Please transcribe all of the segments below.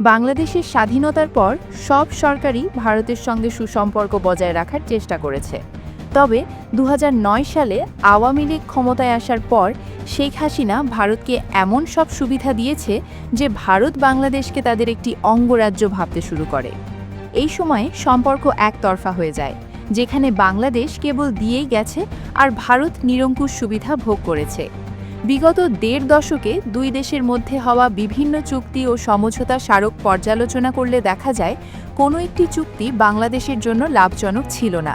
বাংলাদেশের স্বাধীনতার পর সব সরকারই ভারতের সঙ্গে সুসম্পর্ক বজায় রাখার চেষ্টা করেছে। তবে দু হাজার নয় সালে আওয়ামী লীগ ক্ষমতায় আসার পর শেখ হাসিনা ভারতকে এমন সব সুবিধা দিয়েছে যে ভারত বাংলাদেশকে তাদের একটি অঙ্গরাজ্য ভাবতে শুরু করে। এই সময়ে সম্পর্ক একতরফা হয়ে যায়, যেখানে বাংলাদেশ কেবল দিয়েই গেছে আর ভারত নিরঙ্কুশ সুবিধা ভোগ করেছে। বিগত দেড় দশকে দুই দেশের মধ্যে হওয়া বিভিন্ন চুক্তি ও সমঝোতা স্মারক পর্যালোচনা করলে দেখা যায়, কোনো একটি চুক্তি বাংলাদেশের জন্য লাভজনক ছিল না।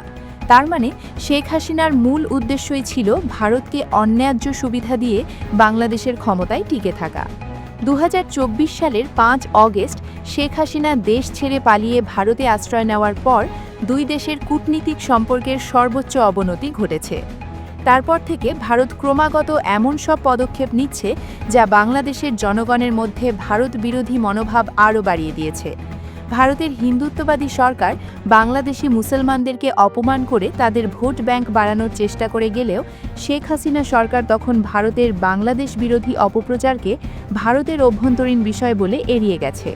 তার মানে শেখ হাসিনার মূল উদ্দেশ্যই ছিল ভারতকে অন্যায্য সুবিধা দিয়ে বাংলাদেশের ক্ষমতায় টিকে থাকা। দু হাজার চব্বিশ সালের পাঁচ অগস্ট শেখ হাসিনা দেশ ছেড়ে পালিয়ে ভারতে আশ্রয় নেওয়ার পর দুই দেশের কূটনীতিক সম্পর্কের সর্বোচ্চ অবনতি ঘটেছে। তারপর থেকে ভারত ক্রমাগত এমন সব পদক্ষেপ নিচ্ছে যা বাংলাদেশের জনগণের মধ্যে ভারত বিরোধী মনোভাব আরও বাড়িয়ে দিয়েছে। ভারতের হিন্দুত্ববাদী সরকার বাংলাদেশি মুসলমানদেরকে অপমান করে তাদের ভোট ব্যাংক বাড়ানোর চেষ্টা করে গেলেও শেখ হাসিনা সরকার তখন ভারতের বাংলাদেশ বিরোধী অপপ্রচারকে ভারতের অভ্যন্তরীণ বিষয় বলে এড়িয়ে গেছে।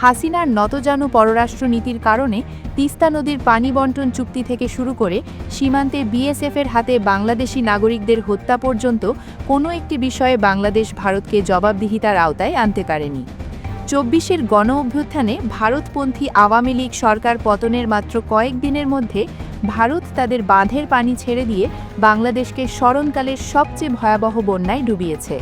হাসিনার নতজানু পররাষ্ট্রনীতির কারণে তিস্তা নদীর পানি বন্টন চুক্তি থেকে শুরু করে সীমান্তে বিএসএফের হাতে বাংলাদেশি নাগরিকদের হত্যা পর্যন্ত কোনো একটি বিষয়ে বাংলাদেশ ভারতকে জবাবদিহিতার আওতায় আনতে পারেনি। চব্বিশের গণ অভ্যুত্থানে ভারতপন্থী আওয়ামী লীগ সরকার পতনের মাত্র কয়েক দিনের মধ্যে ভারত তাদের বাঁধের পানি ছেড়ে দিয়ে বাংলাদেশকে স্মরণকালের সবচেয়ে ভয়াবহ বন্যায় ডুবিয়েছে।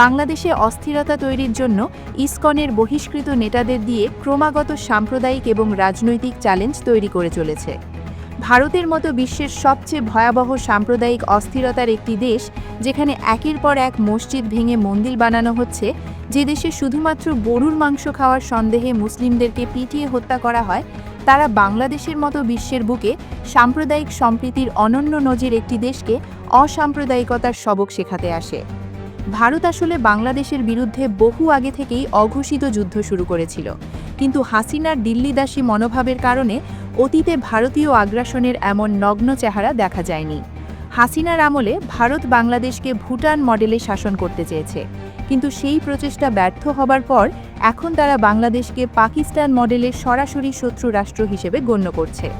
বাংলাদেশে অস্থিরতা তৈরির জন্য ইসকনের বহিষ্কৃত নেতাদের দিয়ে ক্রমাগত সাম্প্রদায়িক এবং রাজনৈতিক চ্যালেঞ্জ তৈরি করে চলেছে। ভারতের মতো বিশ্বের সবচেয়ে ভয়াবহ সাম্প্রদায়িক অস্থিরতার একটি দেশ, যেখানে একের পর এক মসজিদ ভেঙে মন্দির বানানো হচ্ছে, যে দেশে শুধুমাত্র গরুর মাংস খাওয়ার সন্দেহে মুসলিমদেরকে পিটিয়ে হত্যা করা হয়, তারা বাংলাদেশের মতো বিশ্বের বুকে সাম্প্রদায়িক সম্প্রীতির অনন্য নজির একটি দেশকে অসাম্প্রদায়িকতার সবক শেখাতে আসে। ভারত আসলে বাংলাদেশের বিরুদ্ধে বহু আগে থেকেই অঘোষিত যুদ্ধ শুরু করেছিল। কিন্তু হাসিনার দিল্লিদাসী মনোভাবের কারণে অতীতে ভারতীয় আগ্রাসনের এমন নগ্ন চেহারা দেখা যায়নি। হাসিনার আমলে ভারত বাংলাদেশকে ভুটান মডেলে শাসন করতে চেয়েছে। কিন্তু সেই প্রচেষ্টা ব্যর্থ হবার পর এখন তারা বাংলাদেশকে পাকিস্তান মডেলে সরাসরি শত্রু রাষ্ট্র হিসেবে গণ্য করছে।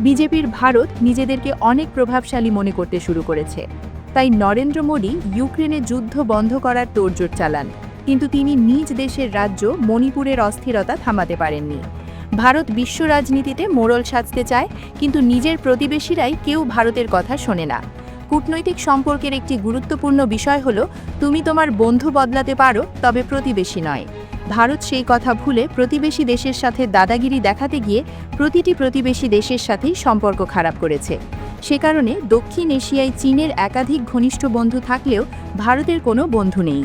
বিজেপির ভারত নিজেদেরকে অনেক প্রভাবশালী মনে করতে শুরু করেছে। তাই নরেন্দ্র মোদী ইউক্রেনে যুদ্ধ বন্ধ করার তোড়জোড় চালান। কিন্তু তিনি নিজ দেশের রাজ্য মণিপুরের অস্থিরতা থামাতে পারেননি। ভারত বিশ্ব রাজনীতিতে মোড়ল সাজতে চায়, কিন্তু নিজের প্রতিবেশীরাই কেউ ভারতের কথা শোনে না। কূটনৈতিক সম্পর্কের একটি গুরুত্বপূর্ণ বিষয় হল, তুমি তোমার বন্ধু বদলাতে পারো, তবে প্রতিবেশী নয়। ভারত সেই কথা ভুলে প্রতিবেশী দেশের সাথে দাদাগিরি দেখাতে গিয়ে প্রতিটি প্রতিবেশী দেশের সাথেই সম্পর্ক খারাপ করেছে। সে কারণে দক্ষিণ এশিয়ায় চীনের একাধিক ঘনিষ্ঠ বন্ধু থাকলেও ভারতের কোনো বন্ধু নেই।